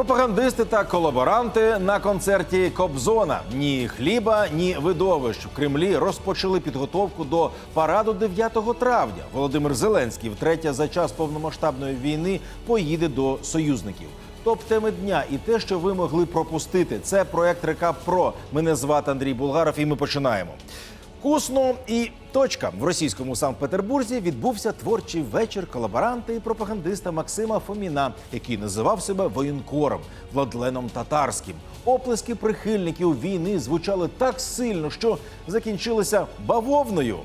Пропагандисти та колаборанти на концерті Кобзона. Ні хліба, ні видовищ. В Кремлі розпочали підготовку до параду 9 травня. Володимир Зеленський, втретє за час повномасштабної війни, поїде до союзників. Топ теми дня і те, що ви могли пропустити. Це проект Рекап Про. Мене звати Андрій Булгаров, і ми починаємо. Вкусно і точка в російському Санкт-Петербурзі відбувся творчий вечір колаборанта і пропагандиста Максима Фоміна, який називав себе воєнкором Владленом Татарським. Оплески прихильників війни звучали так сильно, що закінчилися бавовною.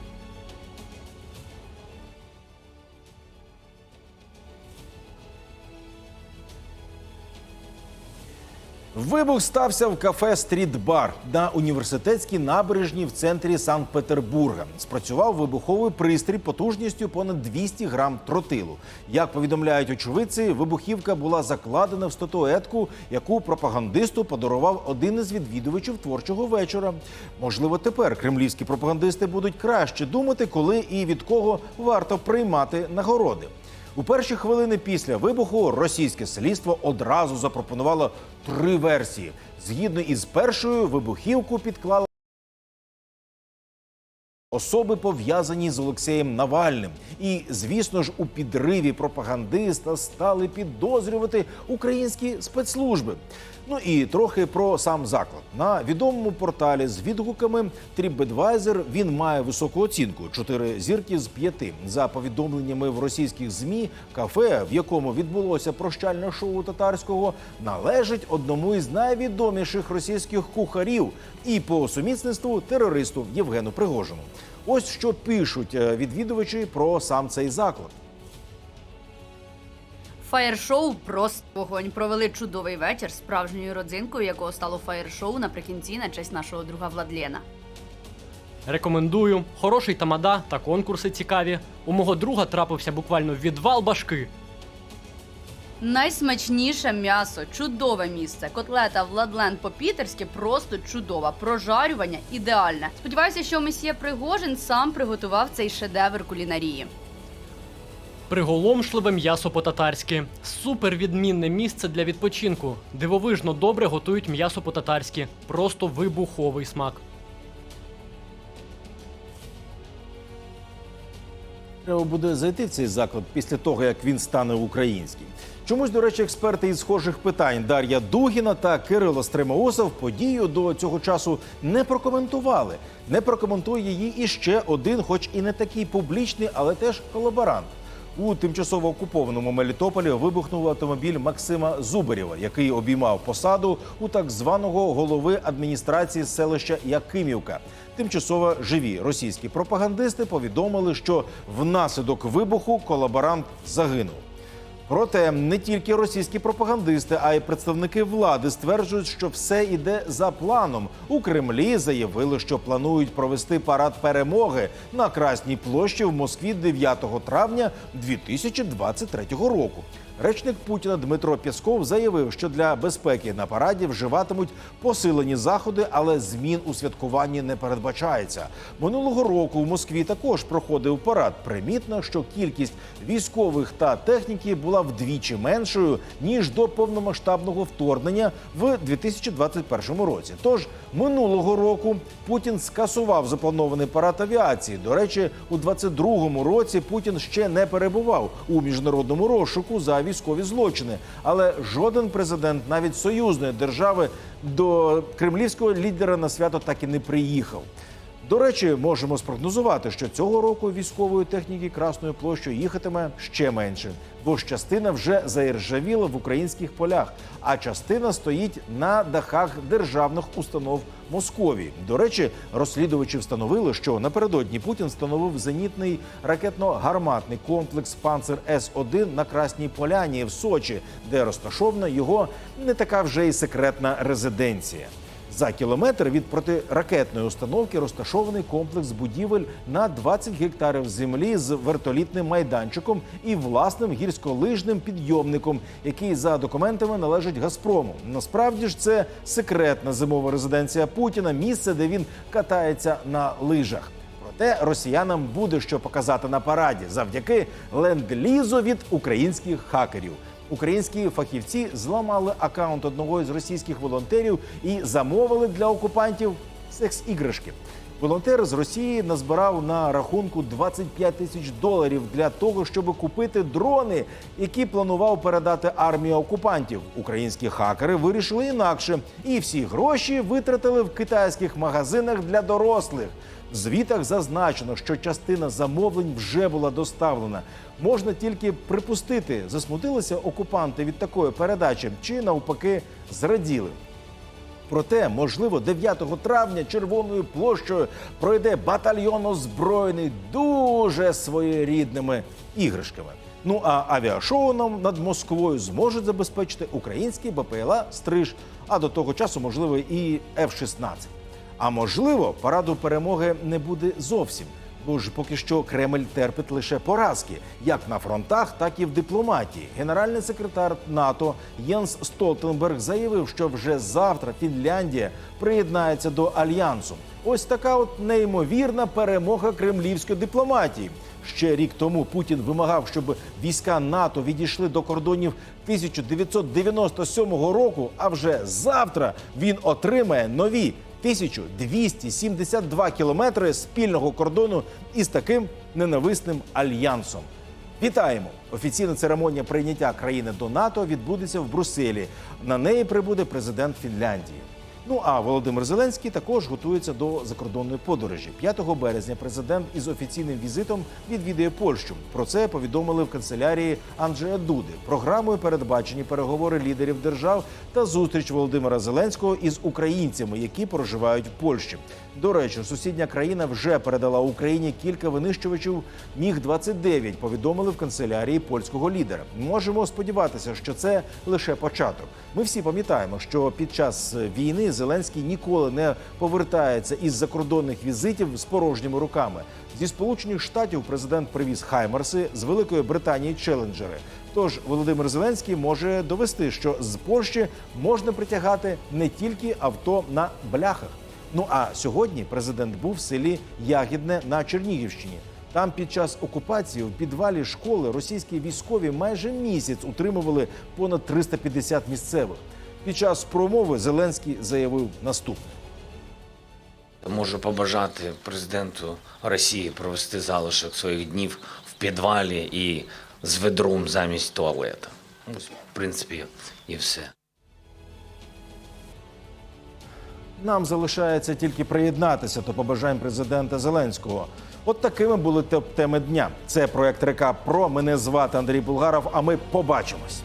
Вибух стався в кафе Стріт-бар на університетській набережній в центрі Санкт-Петербурга. Спрацював вибуховий пристрій потужністю понад 200 грам тротилу. Як повідомляють очевидці, вибухівка була закладена в статуетку, яку пропагандисту подарував один із відвідувачів творчого вечора. Можливо, тепер кремлівські пропагандисти будуть краще думати, коли і від кого варто приймати нагороди. У перші хвилини після вибуху російське слідство одразу запропонувало три версії. Згідно із першою, вибухівку підклали особи пов'язані з Олексієм Навальним. І, звісно ж, у підриві пропагандиста стали підозрювати українські спецслужби. Ну і трохи про сам заклад. На відомому порталі з відгуками TripAdvisor він має високу оцінку 4 зірки з 5. За повідомленнями в російських змі, кафе, в якому відбулося прощальне шоу татарського, належить одному із найвідоміших російських кухарів і по сумісництву терористу Євгену Пригожину. Ось що пишуть е, відвідувачі про сам цей заклад. Фаєр-шоу просто вогонь. Провели чудовий вечір справжньою родзинкою, якого стало фаєр-шоу наприкінці на честь нашого друга Владлена. Рекомендую. Хороший тамада та конкурси цікаві. У мого друга трапився буквально відвал башки. Найсмачніше м'ясо, чудове місце. Котлета Владлен по-пітерськи просто чудова. Прожарювання ідеальне. Сподіваюся, що месьє Пригожин сам приготував цей шедевр кулінарії. Приголомшливе м'ясо по-татарськи. Супер відмінне місце для відпочинку. Дивовижно добре готують м'ясо по-татарськи. Просто вибуховий смак. Треба буде зайти в цей заклад після того, як він стане українським. Чомусь, до речі, експерти із схожих питань Дар'я Дугіна та Кирило Стремоусов подію до цього часу не прокоментували. Не прокоментує її і ще один, хоч і не такий публічний, але теж колаборант. У тимчасово окупованому Мелітополі вибухнув автомобіль Максима Зубарєва, який обіймав посаду у так званого голови адміністрації селища Якимівка. Тимчасово живі російські пропагандисти повідомили, що внаслідок вибуху колаборант загинув. Проте не тільки російські пропагандисти, а й представники влади стверджують, що все йде за планом. У Кремлі заявили, що планують провести парад перемоги на Красній площі в Москві 9 травня 2023 року. Речник Путіна Дмитро Пєсков заявив, що для безпеки на параді вживатимуть посилені заходи, але змін у святкуванні не передбачається. Минулого року в Москві також проходив парад. Примітно, що кількість військових та техніки була вдвічі меншою ніж до повномасштабного вторгнення в 2021 році. Тож минулого року Путін скасував запланований парад авіації. До речі, у 2022 році Путін ще не перебував у міжнародному розшуку за військові злочини. Але жоден президент, навіть союзної держави, до кремлівського лідера на свято так і не приїхав. До речі, можемо спрогнозувати, що цього року військової техніки Красною площею їхатиме ще менше, бо ж частина вже заіржавіла в українських полях, а частина стоїть на дахах державних установ Московії. До речі, розслідувачі встановили, що напередодні Путін встановив зенітний ракетно-гарматний комплекс Панцер С 1 на Красній Поляні в Сочі, де розташована його не така вже й секретна резиденція. За кілометр від протиракетної установки розташований комплекс будівель на 20 гектарів землі з вертолітним майданчиком і власним гірськолижним підйомником, який за документами належить Газпрому. Насправді ж це секретна зимова резиденція Путіна, місце, де він катається на лижах. Проте росіянам буде що показати на параді завдяки ленд-лізу від українських хакерів. Українські фахівці зламали акаунт одного із російських волонтерів і замовили для окупантів секс-іграшки. Волонтер з Росії назбирав на рахунку 25 тисяч доларів для того, щоб купити дрони, які планував передати армії окупантів. Українські хакери вирішили інакше, і всі гроші витратили в китайських магазинах для дорослих. В звітах зазначено, що частина замовлень вже була доставлена. Можна тільки припустити, засмутилися окупанти від такої передачі чи навпаки зраділи. Проте, можливо, 9 травня Червоною площею пройде батальйон озброєний дуже своєрідними іграшками. Ну а авіашоу нам над Москвою зможуть забезпечити українські БПЛА Стриж, а до того часу, можливо, і F-16. А можливо, параду перемоги не буде зовсім. Бо ж поки що Кремль терпить лише поразки, як на фронтах, так і в дипломатії. Генеральний секретар НАТО Єнс Столтенберг заявив, що вже завтра Фінляндія приєднається до альянсу. Ось така от неймовірна перемога кремлівської дипломатії. Ще рік тому Путін вимагав, щоб війська НАТО відійшли до кордонів 1997 року. А вже завтра він отримає нові 1272 кілометри спільного кордону із таким ненависним альянсом. Вітаємо! Офіційна церемонія прийняття країни до НАТО відбудеться в Брюсселі. На неї прибуде президент Фінляндії. Ну а Володимир Зеленський також готується до закордонної подорожі. 5 березня президент із офіційним візитом відвідає Польщу. Про це повідомили в канцелярії Анджея Дуди. Програмою передбачені переговори лідерів держав та зустріч Володимира Зеленського із українцями, які проживають в Польщі. До речі, сусідня країна вже передала Україні кілька винищувачів Міг 29 Повідомили в канцелярії польського лідера. Можемо сподіватися, що це лише початок. Ми всі пам'ятаємо, що під час війни Зеленський ніколи не повертається із закордонних візитів з порожніми руками. Зі сполучених штатів президент привіз Хаймерси з Великої Британії челенджери. Тож Володимир Зеленський може довести, що з Польщі можна притягати не тільки авто на бляхах. Ну а сьогодні президент був в селі Ягідне на Чернігівщині. Там під час окупації в підвалі школи російські військові майже місяць утримували понад 350 місцевих. Під час промови Зеленський заявив наступне. Можу побажати президенту Росії провести залишок своїх днів в підвалі і з ведром замість туалета. Ось, в принципі, і все. Нам залишається тільки приєднатися до побажань президента Зеленського. От такими були топ-теми дня. Це проект Река Про. Мене звати Андрій Булгаров. А ми побачимось.